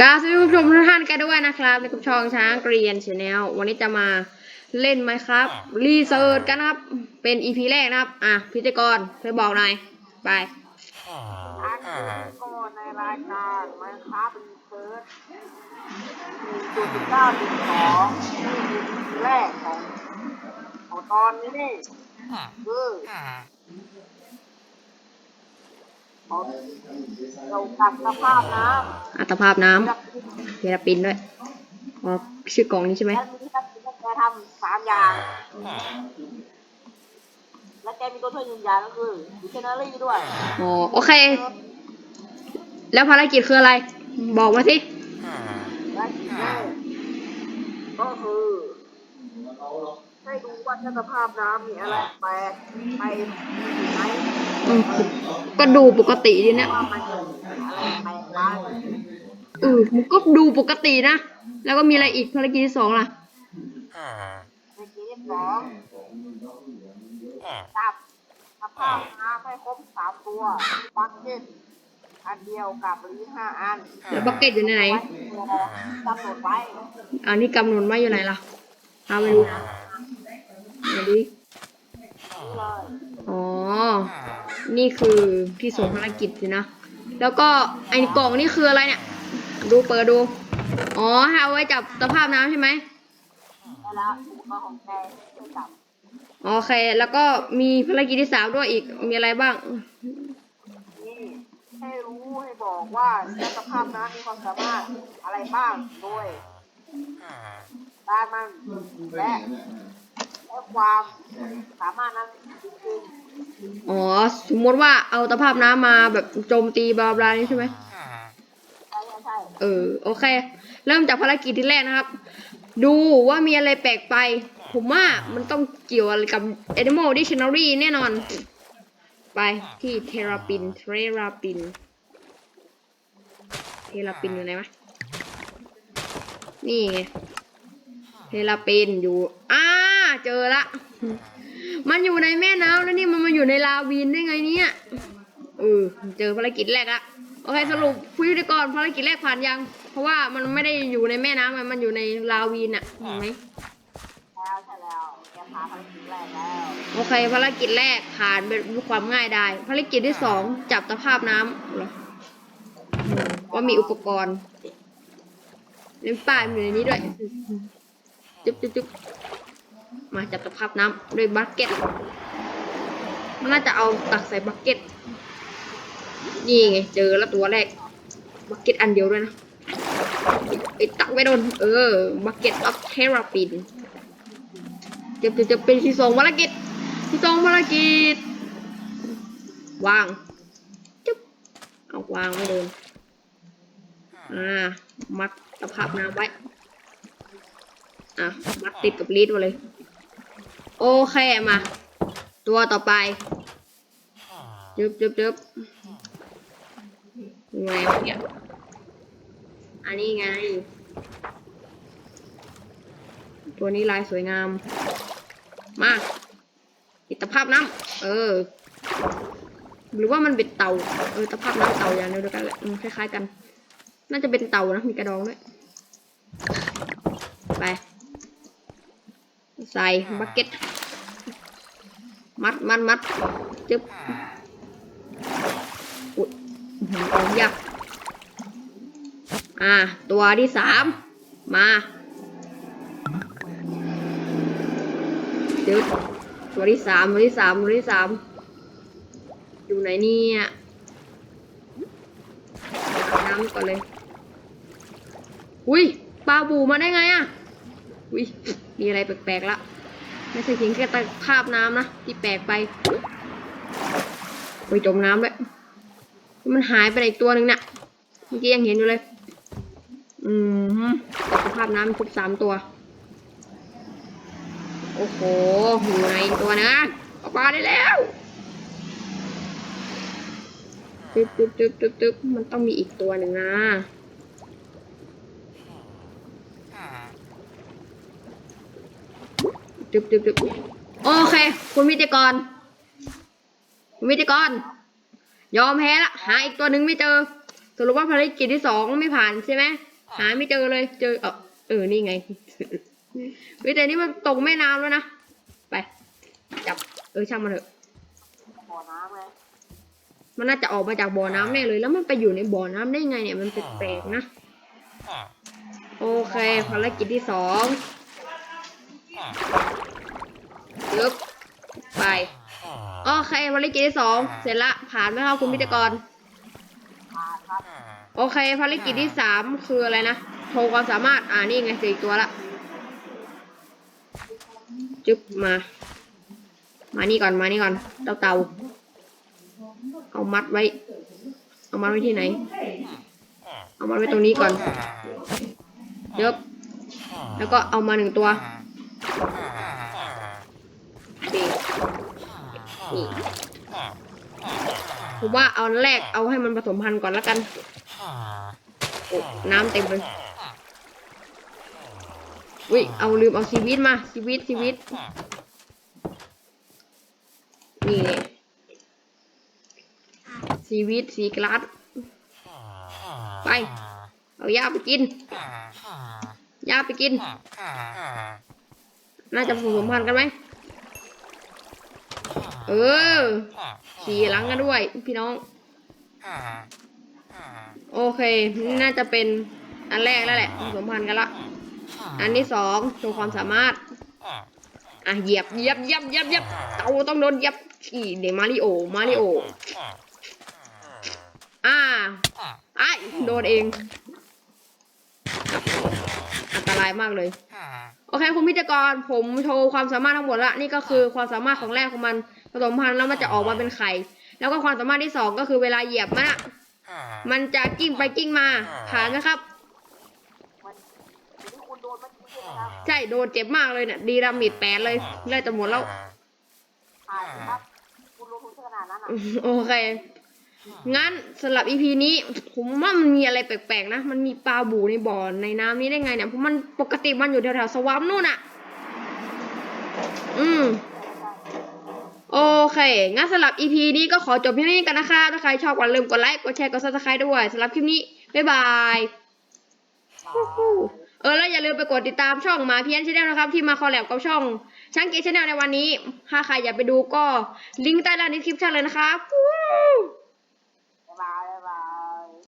กราบสวัสดีผู้ชมทุกท่านกันด้วยนะครับในกลุ่มช่องช้างเกรียนชาแนลวันนี้จะมาเล่นไหมครับ รีเสิร์ชกันนะครับ เป็นอีพีแรกนะครับ อะพิธีกรช่วยบอกหน่อย ไปอันนี้ก็ในรายการไมค้าเป็นเฟิร์สหนึ่งจุดเก้าจุดสองนี่คือทีแรกของของตอนนี้นี่คือของ เรากับสภาพน้อัตภาพน้ำเทราปินด้วยอ๋อชื่อกล่องนี้ใช่ไหมและมีที่นักแกทำสามอย่าง และแกมีตัวช่วยหนึ่งอย่างก็คือดิเชนารี่ด้วย อ๋อโอเค แล้วภารกิจคืออะไร บอกมาสิ และอีกแรกก็คือ ให้ดูว่าเจ้าสภาพน้ำมีอะไรแปลกไปไหมอืมก็ดูปกติดีนะว่ามันจะมีอะไรแปลกบ้างเออมันก็ดูปกตินะ แล้วก็มีอะไรอีกภารกิจที่สองล่ะในเกมที่สองจับสภาพน้ำให้ครบสามตัวบัคเก็ตอันเดียวกับลีห้าอันแล้วบักเก็ตอยู่ในไหนไว้ตัวกำหนดไว้อันนี้กำหนดไว้อยู่ไหนล่ะพาไปดู มาดินี่เลยอ๋อ นี่คือที่ส่งภารกิจสินะ แล้วก็ไอ้กล่องนี่คืออะไรเนี่ย ดูเปิดดู อ๋อให้เอาไว้จับสภาพน้ำใช่ไหมได้แล้วอุปกรณ์ของแกช่วยจับโอเค แล้วก็มีภารกิจที่สามด้วยอีก มีอะไรบ้าง นี่ให้รู้ให้บอกว่าเจ้าสภาพน้ำมีความสามารถอะไรบ้างโดยด้านมันและ และความสามารถนั้นจริงอ๋อ สมมติว่าเอาสภาพน้ำมาแบบโจมตีบลาบลานี่ใช่ไหม ๆใช่ใช่ใช่เออ โอเค เริ่มจากภารกิจที่แรกนะครับ ดูว่ามีอะไรแปลกไป ผมว่ามันต้องเกี่ยวอะไรกับ Animal Dictionary แน่นอน ไปที่เทราปินเทราปินเทราปินอยู่ไหนวะนี่ไงเทราปินอยู่อ่า เจอละ มันอยู่ในแม่น้ำแล้วนี่มันมาอยู่ในลาวีนได้ไงเนี่ย เออ เจอภารกิจแรกละโอเคสรุปคุยไปก่อนภารกิจแรกผ่านยัง เพราะว่ามันไม่ได้อยู่ในแม่น้ำอะมันอยู่ในลาวีนอะเห็นไหมแล้วใช่แล้วแกพาภารกิจแรกแล้ว โอเคภารกิจแรกผ่านไปด้วยความง่ายได้ ภารกิจที่สองจับตะภาพน้ำเหรออืมว่ามีอุปกรณ์เล่นป้ายมันอยู่ในนี้ด้วย จุ๊บจุ๊บจุ๊บ มาจับตะภาพน้ำด้วยบักเก็ตมันน่าจะเอาตักใส่บักเก็ตนี่ไงเจอแล้วตัวแรกบักเก็ตอันเดียวด้วยนะไอตักไม่โดนเออบักเก็ตอัพเทราปินจะจะจะเป็นที่สองภารกิจที่สองภารกิจวางจุ๊บเอาวางไม่โดนอ่ามัดตะภาพน้ำไว้อะมัดติดกับลีดมาเลย โอเคมา ตัวต่อไปจึ๊บจึ๊บจึ๊บยังไงวะเนี่ยอันนี้ไง ตัวนี้ลายสวยงาม มาปิตภาพน้ำเออ หรือว่ามันเป็นเต่า เออตภาพน้ำเต่าอย่างเดียวกันแหละคล้ายๆกัน น่าจะเป็นเต่านะ มีกระดองด้วย ไป ใส่บักเก็ต มัดมัดมัดจึ๊บอุ๊ยอื้อหือเอายากอ่า ตัวที่สามมาจึ๊บตัวที่สามตัวที่สามตัวที่สามอยู่ไหนเนี่ยอาบน้ำก่อนเลย อุ้ยปลาบูมาได้ไงอะอุ้ย มีอะไรแปลกๆละ ไม่ใช่เพียงแค่ตะภาพน้ำนะที่แปลกไปไปจมน้ำเลยมันหายไปไหนอีกตัวหนึ่งเนี่ยเมื่อกี้ยังเห็นอยู่เลย อืมสภาพน้ำครบสามตัว โอ้โหอยู่ในตัวนะออกมาได้แล้วตึ๊บตึ๊บตึ๊บตึ๊บตึ๊บมันต้องมีอีกตัวหนึ่งนะ จึบจึบจึบโอเค คุณวิทยกร คุณวิทยกร ยอมแพ้ละหาอีกตัวหนึ่งไม่เจอสรุปว่าภารกิจที่สองไม่ผ่านใช่ไหมหาไม่เจอเลย เจอเออเออนี่ไงวิแต่นี่มันตกแม่น้ำแล้วนะไปจับเออช่างมันเถอะบ่อน้ำไงมันน่าจะออกมาจากบ่อน้ำแน่เลย แล้วมันไปอยู่ในบ่อน้ำได้ไงเนี่ยมันแปลกๆนะ โอเค ภารกิจที่สอง ยึบไปโอเคภารกิจที่สองเสร็จละผ่านไหมครับคุณพิธีกรผ่านครับโอเคภารกิจที่สามคืออะไรนะโชว์ความสามารถ อ่านี่ไงเจออีกตัวละจึ๊บมา มานี่ก่อนมานี่ก่อนเตาเตาเอามัดไว้ เอามัดไว้ที่ไหน เอามัดไว้ตรงนี้ก่อนเยบแล้วก็เอามาหนึ่งตัวโอเคนี่ ผมว่าเอาแรกเอาให้มันผสมพันธุ์ก่อนแล้วกันโอ้น้ำเต็มเลยอุ้ยเอาลืมเอาชีวิตมาชีวิตชีวิต นี่ชีวิตสีกลัดไป เอายาไปกินยาไปกิน น่าจะผสมพันธุ์กันไหมเออขี่หลังกันด้วย พี่น้อง โอเค น่าจะเป็นอันแรกแล้วแหละผสมพันธุ์กันละ อันที่สองโชว์ความสามารถ อะเหยียบเหยียบเหยียบเหยียบเหยียบเตาต้องโดนเหยียบขี่เดมาริโอมาริโออ่าไอ้ายโดนเอง อันตรายมากเลย โอเคคุณพิจกรผมโชว์ความสามารถทั้งหมดละนี่ก็คือความสามารถของแรกของมันผสมพันธุ์แล้วมันจะออกมาเป็นไข่แล้วก็ความสามารถที่สองก็คือเวลาเหยียบมันอะมันจะกิ้งไปกิ้งมาผ่านนะครับมันอยู่ที่คุณโดนเมื่อกี้ใช่ไหมครับใช่โดนเจ็บมากเลยเนี่ยดีดามิดแปดเลยเลือดจะหมดแล้วผ่านครับคุณลงทุนขนาดนั้นอะโอเค งั้นสำหรับอีพีนี้ ผมว่ามันมีอะไรแปลกๆนะ มันมีปลาบูในบ่อในน้ำนี้ได้ไงเนี่ยเพราะมันปกติมันอยู่แถวๆสวามนู่นอะอืมโอเค งั้นสำหรับ EP นี้ก็ขอจบเพียงเท่านี้กันนะคะ ถ้าใครชอบก็อย่าลืมกดไลค์ กดแชร์ กด subscribe ด้วยสำหรับคลิปนี้ บ๊ายบายฮู้ฮู้เออ แล้วอย่าลืมไปกดติดตามช่องหมาเพี้ยนชาแนลนะครับ ที่มาคอลแลบกับช่องช่างเกชแนลในวันนี้ ถ้าใครอยากไปดูก็ลิงก์ใต้ล่างดีคลิปชั่นเลยนะครับวู้